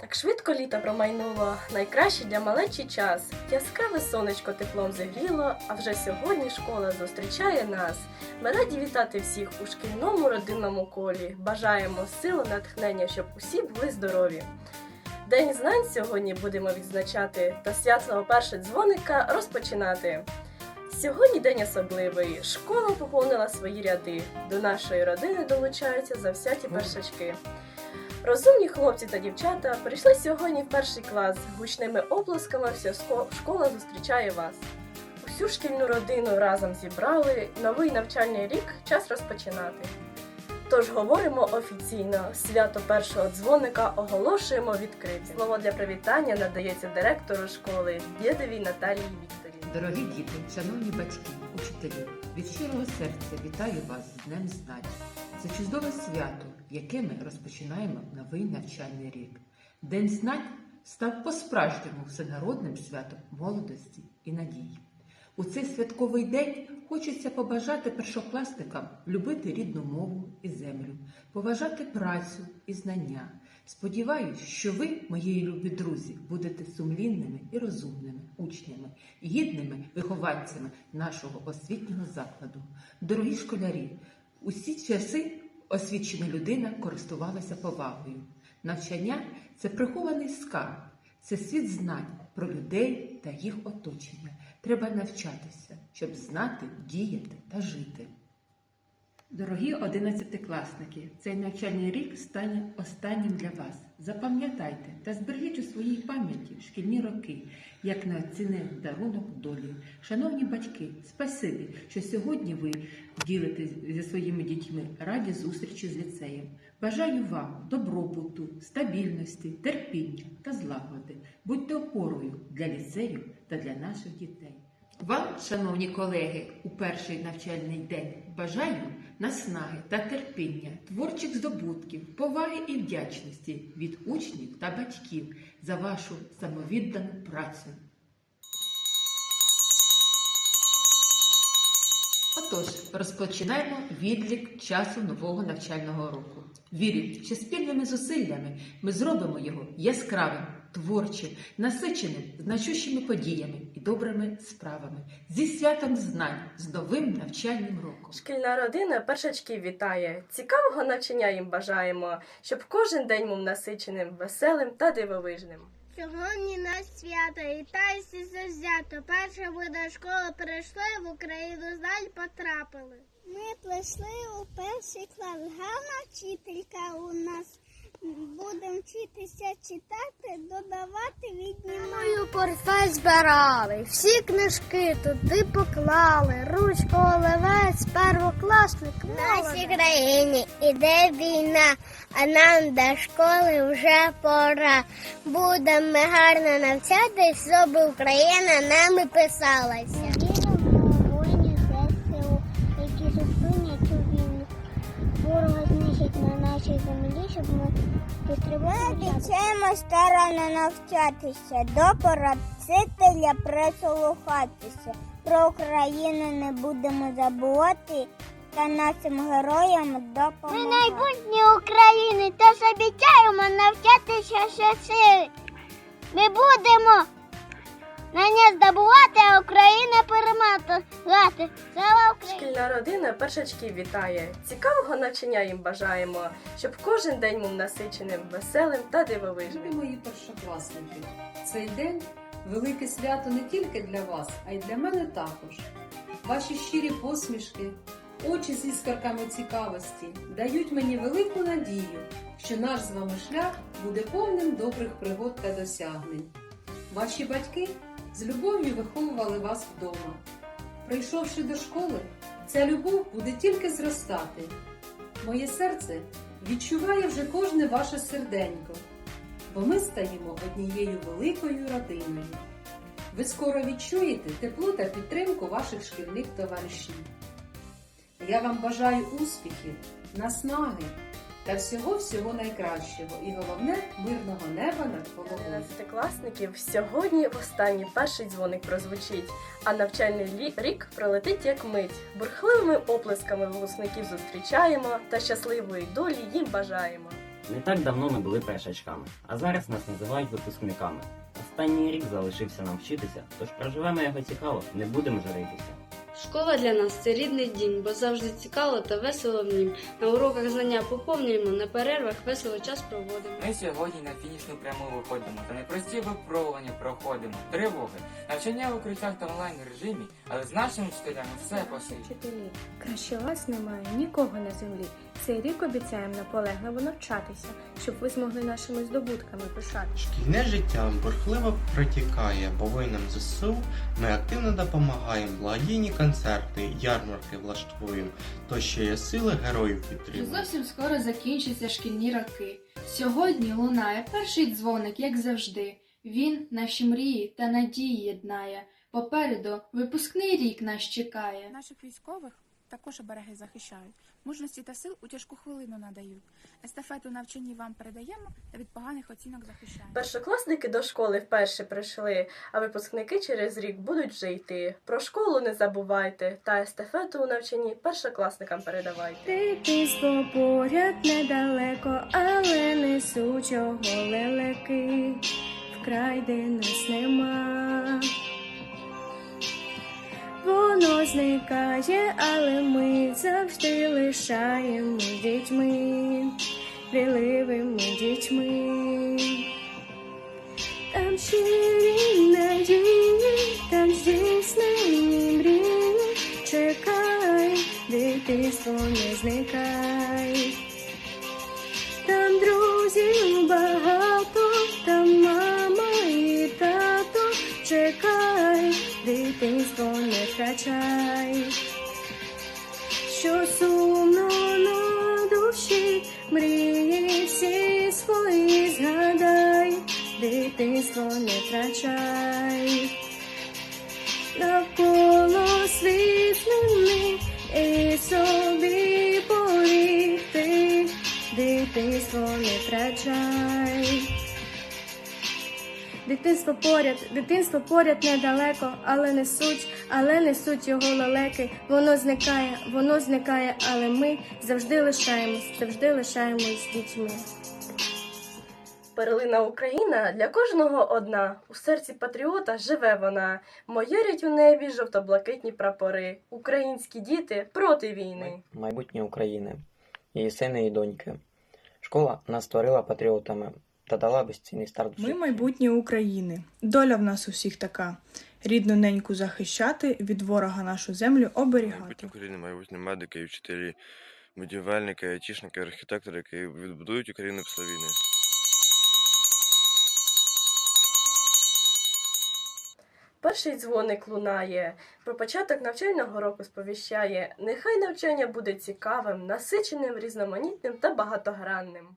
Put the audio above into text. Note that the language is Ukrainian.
Так швидко літо промайнуло, найкраще для малечі час. Яскраве сонечко теплом зігріло, а вже сьогодні школа зустрічає нас. Ми раді вітати всіх у шкільному родинному колі. Бажаємо сил, натхнення, щоб усі були здорові. День знань сьогодні будемо відзначати та святого перше дзвоника розпочинати. Сьогодні день особливий. Школа поповнила свої ряди. До нашої родини долучаються завсяті першачки. Розумні хлопці та дівчата прийшли сьогодні в перший клас. Гучними оплесками вся школа зустрічає вас. Усю шкільну родину разом зібрали. Новий навчальний рік час розпочинати. Тож говоримо офіційно. Свято першого дзвоника оголошуємо відкритим. Слово для привітання надається директору школи Дєдовій Наталії Вікторівні. Дорогі діти, шановні батьки, учителі, від щирого серця вітаю вас з Днем Знань. Це чудове свято, яке ми розпочинаємо новий навчальний рік. День знань став по-справжньому всенародним святом молодості і надії. У цей святковий день хочеться побажати першокласникам любити рідну мову і землю, поважати працю і знання. Сподіваюсь, що ви, мої любі друзі, будете сумлінними і розумними учнями, гідними вихованцями нашого освітнього закладу. Дорогі школярі, усі часи освічена людина користувалася повагою. Навчання це прихований скарб, це світ знань про людей та їх оточення. Треба навчатися, щоб знати, діяти та жити. Дорогі одинадцятикласники, цей навчальний рік стане останнім для вас. Запам'ятайте та збережіть у своїй пам'яті шкільні роки, як неоцінний дарунок долі. Шановні батьки, спасибі, що сьогодні ви ділитесь зі своїми дітьми раді зустрічі з ліцеєм. Бажаю вам добробуту, стабільності, терпіння та злагоди. Будьте опорою для ліцею та для наших дітей. Вам, шановні колеги, у перший навчальний день бажаю наснаги та терпіння, творчих здобутків, поваги і вдячності від учнів та батьків за вашу самовіддану працю. Отож, розпочинаємо відлік часу нового навчального року. Вірю, що спільними зусиллями ми зробимо його яскравим, творчим, насиченим значущими подіями і добрими справами, зі святом знань, з новим навчальним роком. Шкільна родина першачків вітає. Цікавого навчання їм бажаємо, щоб кожен день був насиченим, веселим та дивовижним. Сьогодні на свято і тайся завзято. Перше ми до школи перейшли, в Україну знань потрапили. Ми прийшли у перший клас. Гарна вчителька у нас. Будемо вчитися читати, додавати віднімати. Портфель збирали, всі книжки туди поклали. Ручку оливець, первокласник. В нашій країні іде війна, а нам до школи вже пора. Будемо ми гарно навчатись, щоб Україна нами писалася. Обіцяємо старанно навчатися, до порадцителя прислухатися. Про Україну не будемо забувати та нашим героям допомагати. Ми майбутнє України, тож обіцяємо навчатися щасливі. Ми будемо на не здобувати, а Україна перемагати. Слава Україні! Шкільна родина першачків вітає. Цікавого навчання їм бажаємо, щоб кожен день був насиченим, веселим та Любі дивовижним. мої першокласники, цей день велике свято не тільки для вас, а й для мене також. Ваші щирі посмішки, очі з іскорками цікавості дають мені велику надію, що наш з вами шлях буде повним добрих пригод та досягнень. Ваші батьки з любов'ю виховували вас вдома. Прийшовши до школи, ця любов буде тільки зростати. Моє серце відчуває вже кожне ваше серденько, бо ми стаємо однією великою родиною. Ви скоро відчуєте тепло та підтримку ваших шкільних товаришів. Я вам бажаю успіхів, наснаги та всього-всього найкращого і головне мирного неба над головою. Одинадцятикласників сьогодні останній перший дзвоник прозвучить, а навчальний рік пролетить як мить. Бурхливими оплесками випускників зустрічаємо та щасливої долі їм бажаємо. Не так давно ми були першачками, а зараз нас називають випускниками. Останній рік залишився нам вчитися, тож проживемо його цікаво, не будемо журитися. Школа для нас це рідний дім, бо завжди цікаво та весело в нім. На уроках знання поповнюємо, на перервах весело час проводимо. Ми сьогодні на фінішну пряму виходимо та непрості випробування проходимо. Тривоги, навчання в укриттях та онлайн режимі, але з нашими вчителями все по силі. Вчителі, краще вас немає нікого на землі. Цей рік обіцяємо наполегливо навчатися, щоб ви змогли нашими здобутками пишатися. Шкільне життя бурхливо протікає, бо воїнам ЗСУ ми активно допомагаємо, благодійні концерти, ярмарки влаштуємо, то що є сили героїв підтримуємо. зовсім скоро закінчаться шкільні роки. Сьогодні лунає перший дзвоник, як завжди. Він наші мрії та надії єднає. Попереду випускний рік нас чекає. Наших військових також обереги захищають. Мужності та сил у тяжку хвилину надають. Естафету навчанні вам передаємо та від поганих оцінок захищаємо. Першокласники до школи вперше прийшли, а випускники через рік будуть вже йти. Про школу не забувайте, та естафету у навчанні першокласникам передавайте. Дитинство поряд недалеко, але несуть його лелеки, вкрай де нас нема. Воно зникає, але ми завжди лишаємо дітьми, приливими дітьми. Там щирі надії, там здійснені мрії. Чекай, дитинство не зникай. Втрачай. Що сумно на душі, мрії всі свої згадай, дитинство не втрачай. Навколо світ і собі поріти, дитинство не втрачай. Дитинство поряд, дитинство поряд недалеко, але несуть, але несуть його лелеки. Воно зникає, воно зникає, але ми завжди лишаємось, завжди лишаємось з дітьми. Перлина Україна для кожного одна. У серці патріота живе вона. Майорять у небі жовто-блакитні прапори. Українські діти проти війни. майбутнє України, її сини і доньки. Школа нас створила патріотами та дала безцінний старт Ми майбутнє України. Доля в нас усіх така. Рідну неньку захищати, від ворога нашу землю оберігати. Майбутнє України, майбутні медики і вчителі, будівельники, айтішники, архітектори, які відбудують Україну після війни. Перший дзвоник лунає, про початок навчального року сповіщає. Нехай навчання буде цікавим, насиченим, різноманітним та багатогранним.